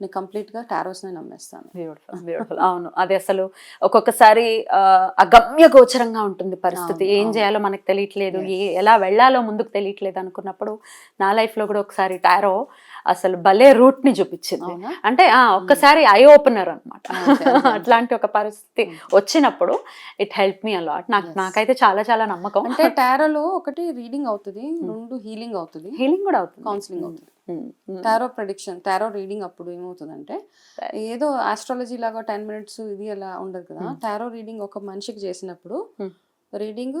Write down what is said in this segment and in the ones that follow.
నేను కంప్లీట్గా టారోస్నే నమ్మేస్తాను. Beautiful beautiful అవును. అది అసలు ఒక్కొక్కసారి అగమ్య గోచరంగా ఉంటుంది పరిస్థితి. ఏం. చేయాలో మనకు తెలియట్లేదు. ఏ ఎలా వెళ్ళాలో ముందుకు తెలియట్లేదు అనుకున్నప్పుడు నా లైఫ్లో కూడా ఒకసారి టారో అసలు భలే రూట్ని చూపించింది అంటే ఆ ఒక్కసారి ఐ ఓపెనర్ అనమాట. అట్లాంటి ఒక పరిస్థితి వచ్చినప్పుడు ఇట్ హెల్ప్ మీ అలాట్. నాకు. నాకైతే చాలా చాలా నమ్మకం. అంటే టారోలో ఒకటి రీడింగ్ అవుతుంది రెండు హీలింగ్ అవుతుంది. హీలింగ్ కూడా అవుతుంది. కౌన్సిలింగ్ అవుతుంది. టారో ప్రెడిక్షన్ టారో రీడింగ్ అప్పుడు ఏమవుతుందంటే. ఏదో ఆస్ట్రాలజీ లాగా టెన్ మినిట్స్ ఇది అలా ఉండదు కదా Hmm. టారో రీడింగ్ ఒక మనిషికి చేసినప్పుడు Hmm. Reading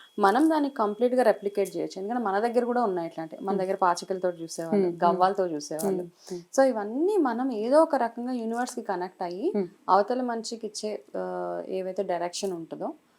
మనం దాన్ని కంప్లీట్గా రెప్లికేట్ చేయొచ్చు ఎందుకంటే మన దగ్గర కూడా ఉన్నాయి ఇట్లాంటి మన దగ్గర పాచికలతో చూసేవాళ్ళు. గవ్వాలతో చూసేవాళ్ళు సో ఇవన్నీ మనం ఏదో ఒక రకంగా యూనివర్స్కి కనెక్ట్ అయ్యి. అవతల మనిషికి ఇచ్చే ఏవైతే డైరెక్షన్ ఉంటుందో.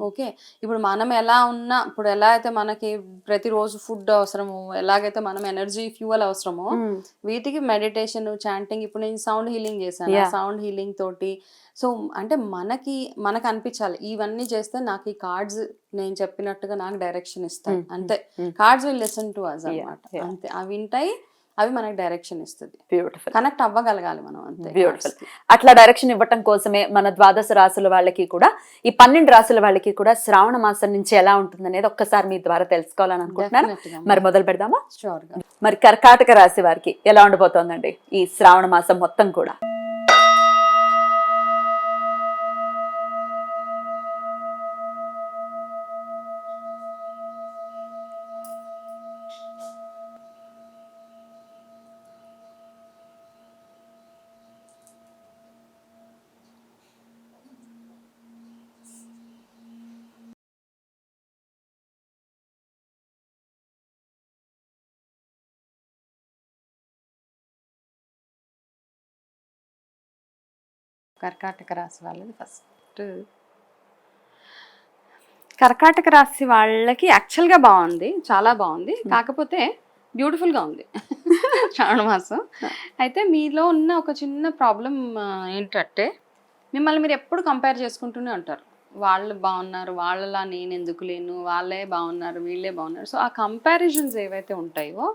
ఓకే. ఇప్పుడు మనం ఎలా ఉన్నా ఇప్పుడు ఎలా అయితే మనకి ప్రతిరోజు ఫుడ్ అవసరమో ఎలాగైతే మనం ఎనర్జీ ఫ్యూయల్ అవసరమో. వీటికి మెడిటేషన్ చాంటింగ్ ఇప్పుడు నేను సౌండ్ హీలింగ్ చేశాను. సౌండ్ హీలింగ్ తోటి సో అంటే మనకి మనకు అనిపించాలి. ఇవన్నీ చేస్తే నాకు ఈ కార్డ్స్ నేను చెప్పినట్టుగా నాకు డైరెక్షన్ ఇస్తాయి. Mm, అంతే. Cards will listen to us Yeah, అనమాట. అంతే. అవి వింటాయి అవి మనకి డైరెక్షన్ ఇస్తుంది బ్యూటిఫుల్ కనెక్ట్ అవ్వగలగాలి మనం అంతే బ్యూటిఫుల్. అట్లా డైరెక్షన్ ఇవ్వటం కోసమే మన ద్వాదశ రాసుల వాళ్ళకి కూడా ఈ పన్నెండు రాసుల వాళ్ళకి కూడా శ్రావణ మాసం నుంచి ఎలా ఉంటుంది అనేది ఒక్కసారి మీ ద్వారా తెలుసుకోవాలని అనుకుంటున్నాను. మరి మొదలు పెడదామా. మరి కర్కాటక రాశి వారికి ఎలా ఉండబోతోందండి ఈ శ్రావణ మాసం మొత్తం కూడా కర్కాటక రాశి వాళ్ళది ఫస్ట్ కర్కాటక రాశి వాళ్ళకి యాక్చువల్గా బాగుంది చాలా బాగుంది. కాకపోతే బ్యూటిఫుల్గా ఉంది. శ్రావణ మాసం. అయితే మీలో ఉన్న ఒక చిన్న ప్రాబ్లం ఏంటంటే మిమ్మల్ని మీరు ఎప్పుడు కంపేర్ చేసుకుంటూనే ఉంటారు. వాళ్ళు బాగున్నారు వాళ్ళలా నేను ఎందుకు లేను వాళ్ళే బాగున్నారు వీళ్ళే బాగున్నారు. సో ఆ కంపారిజన్స్ ఏవైతే ఉంటాయో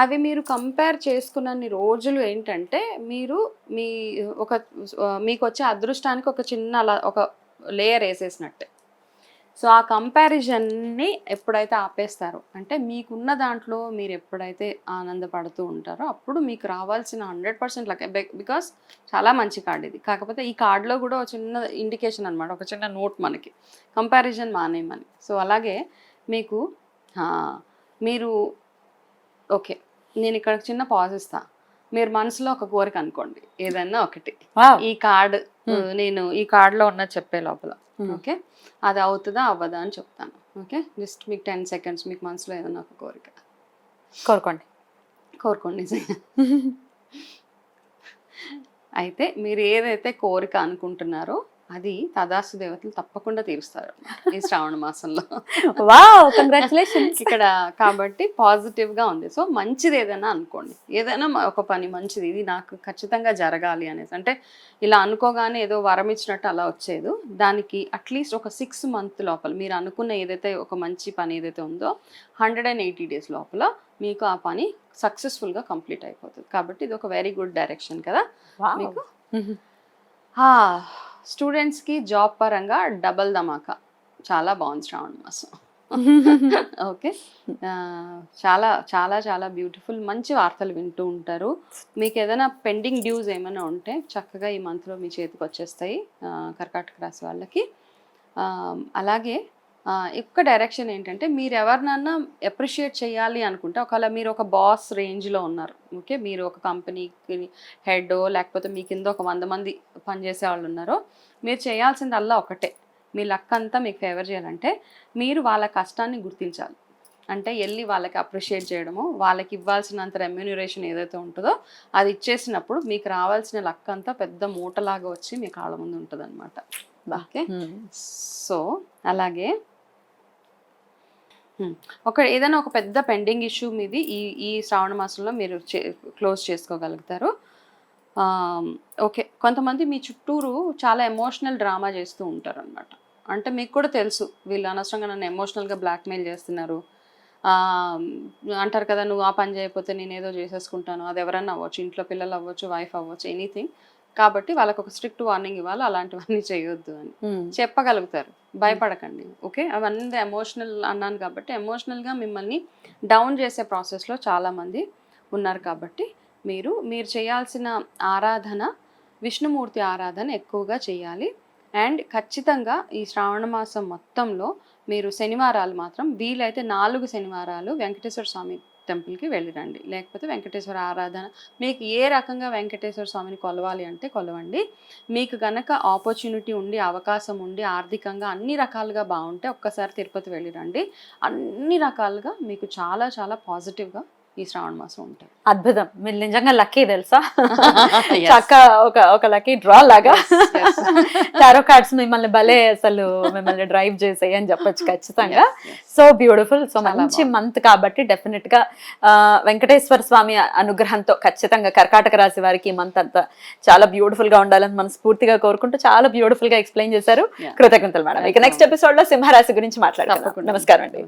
అవి మీరు కంపేర్ చేసుకున్నన్ని రోజులు ఏంటంటే మీరు మీ ఒక మీకు వచ్చే అదృష్టానికి ఒక చిన్న ఒక లేయర్ వేసేసినట్టే. సో ఆ కంపారిజన్ని ఎప్పుడైతే ఆపేస్తారో అంటే మీకున్న దాంట్లో మీరు ఎప్పుడైతే ఆనందపడుతూ ఉంటారో అప్పుడు మీకు రావాల్సిన హండ్రెడ్ పర్సెంట్ లక్ బికాస్ చాలా మంచి కార్డ్ ఇది. కాకపోతే ఈ కార్డులో కూడా ఒక చిన్న ఇండికేషన్ అనమాట ఒక చిన్న నోట్ మనకి. కంపారిజన్ మానేయమని. సో అలాగే మీకు మీరు ఓకే. నేను ఇక్కడ చిన్న పాజ్ ఇస్తా. మీరు మనసులో ఒక కోరిక అనుకోండి. ఏదన్నా ఒకటి. ఈ కార్డ్ నేను ఈ కార్డులో ఉన్న చెప్పే లోపల. Hmm. ఓకే? అది అవుతుందా? అవ్వదా? అని చెప్తాను. ఓకే? జస్ట్ మీకు టెన్ సెకండ్స్ మీకు మనసులో ఏదైనా ఒక కోరిక. కోరుకోండి. కోరుకోండి. అయితే మీరు ఏదైతే కోరిక అనుకుంటున్నారో అది తదాస్తు దేవతలు తప్పకుండా తీరుస్తారు ఈ శ్రావణ మాసంలో. ఇక్కడ కాబట్టి పాజిటివ్గా ఉంది. సో మంచిది ఏదైనా అనుకోండి. ఏదైనా ఒక పని మంచిది. ఇది నాకు ఖచ్చితంగా జరగాలి అనేసి. అంటే ఇలా అనుకోగానే ఏదో వరం ఇచ్చినట్టు అలా వచ్చేది. దానికి అట్లీస్ట్ ఒక సిక్స్ మంత్ లోపల మీరు అనుకున్న ఏదైతే ఒక మంచి పని ఏదైతే ఉందో హండ్రెడ్ అండ్ ఎయిటీ డేస్ లోపల మీకు ఆ పని సక్సెస్ఫుల్గా కంప్లీట్ అయిపోతుంది. కాబట్టి ఇది ఒక వెరీ గుడ్ డైరెక్షన్ కదా. మీకు స్టూడెంట్స్కి జాబ్ పరంగా డబల్ ధమాకా. చాలా బాగుంది శ్రావణ మాసం. ఓకే. చాలా చాలా చాలా బ్యూటిఫుల్. మంచి వార్తలు వింటూ ఉంటారు. మీకు ఏదైనా పెండింగ్ డ్యూస్ ఏమైనా ఉంటే చక్కగా ఈ మంత్లో మీ చేతికి వచ్చేస్తాయి కర్కాటక రాశి వాళ్ళకి. అలాగే ఒక్క డైరెక్షన్ ఏంటంటే మీరు ఎవరినన్నా అప్రిషియేట్ చేయాలి అనుకుంటే ఒకవేళ మీరు ఒక బాస్ రేంజ్లో ఉన్నారు ఓకే? మీరు ఒక కంపెనీకి హెడ్ లేకపోతే మీ కింద ఒక వంద మంది పనిచేసే వాళ్ళు ఉన్నారో మీరు చేయాల్సిందల్లా ఒకటే. మీ లక్ అంతా మీకు ఫేవర్ చేయాలంటే మీరు వాళ్ళ కష్టాన్ని గుర్తించాలి. అంటే వెళ్ళి వాళ్ళకి అప్రిషియేట్ చేయడము వాళ్ళకి ఇవ్వాల్సినంత రెమ్యూనరేషన్ ఏదైతే ఉంటుందో అది ఇచ్చేసినప్పుడు మీకు రావాల్సిన లక్ అంతా పెద్ద మూటలాగా వచ్చి మీ కాళ్ళ ముందు ఉంటుంది అనమాట ఓకే? సో అలాగే. ఒక ఏదైనా ఒక పెద్ద పెండింగ్ ఇష్యూ మీది ఈ ఈ శ్రావణ మాసంలో మీరు క్లోజ్ చేసుకోగలుగుతారు. ఓకే. కొంతమంది మీ చుట్టూరు చాలా ఎమోషనల్ డ్రామా చేస్తూ ఉంటారు అనమాట అంటే మీకు కూడా తెలుసు వీళ్ళు అనవసరంగా నన్ను ఎమోషనల్గా బ్లాక్మెయిల్ చేస్తున్నారు. అంటారు కదా నువ్వు ఆ పని చేయకపోతే నేను ఏదో చేసేసుకుంటాను. అది ఎవరన్నా అవ్వచ్చు ఇంట్లో పిల్లలు అవ్వచ్చు వైఫ్ అవ్వచ్చు ఎనీథింగ్. కాబట్టి వాళ్ళకి ఒక స్ట్రిక్ట్ వార్నింగ్ ఇవ్వాలి అలాంటివన్నీ చేయొద్దు అని. చెప్పగలుగుతారు. భయపడకండి ఓకే? అవన్నీ ఎమోషనల్ అన్నాను కాబట్టి ఎమోషనల్గా మిమ్మల్ని డౌన్ చేసే ప్రాసెస్లో చాలామంది ఉన్నారు కాబట్టి మీరు మీరు చేయాల్సిన ఆరాధన విష్ణుమూర్తి ఆరాధన ఎక్కువగా చేయాలి. అండ్ ఖచ్చితంగా ఈ శ్రావణ మాసం మొత్తంలో మీరు శనివారాలు మాత్రం వీలైతే నాలుగు శనివారాలు వెంకటేశ్వర స్వామి టెంపుల్కి వెళ్ళిరండి. లేకపోతే వెంకటేశ్వర ఆరాధన. మీకు ఏ రకంగా వెంకటేశ్వర స్వామిని కొలవాలి అంటే కొలవండి. మీకు గనక ఆపర్చునిటీ ఉండి అవకాశం ఉండి ఆర్థికంగా అన్ని రకాలుగా బాగుంటే ఒక్కసారి తిరుపతి వెళ్ళిరండి. అన్ని రకాలుగా మీకు చాలా చాలా పాజిటివ్గా ఈ శ్రావణ మాసం ఉంటుంది అద్భుతం మీరు నిజంగా లక్కీ తెలుసా. చక్క ఒక ఒక లక్కీ డ్రా లాగా. టారో కార్డ్స్ మిమ్మల్ని భలే అసలు మిమ్మల్ని డ్రైవ్ చేసాయి అని చెప్పొచ్చు ఖచ్చితంగా. సో బ్యూటిఫుల్ సో మంచి. మంత్ కాబట్టి డెఫినెట్గా వెంకటేశ్వర స్వామి అనుగ్రహంతో ఖచ్చితంగా కర్కాటక రాశి వారికి ఈ మంత్ అంతా చాలా బ్యూటిఫుల్గా ఉండాలని మనస్ఫూర్తిగా కోరుకుంటూ చాలా బ్యూటిఫుల్గా ఎక్స్ప్లెయిన్ చేశారు. కృతజ్ఞతలు మేడం ఇక నెక్స్ట్ ఎపిసోడ్లో సింహరాశి గురించి తప్పకుండా నమస్కారం అండి.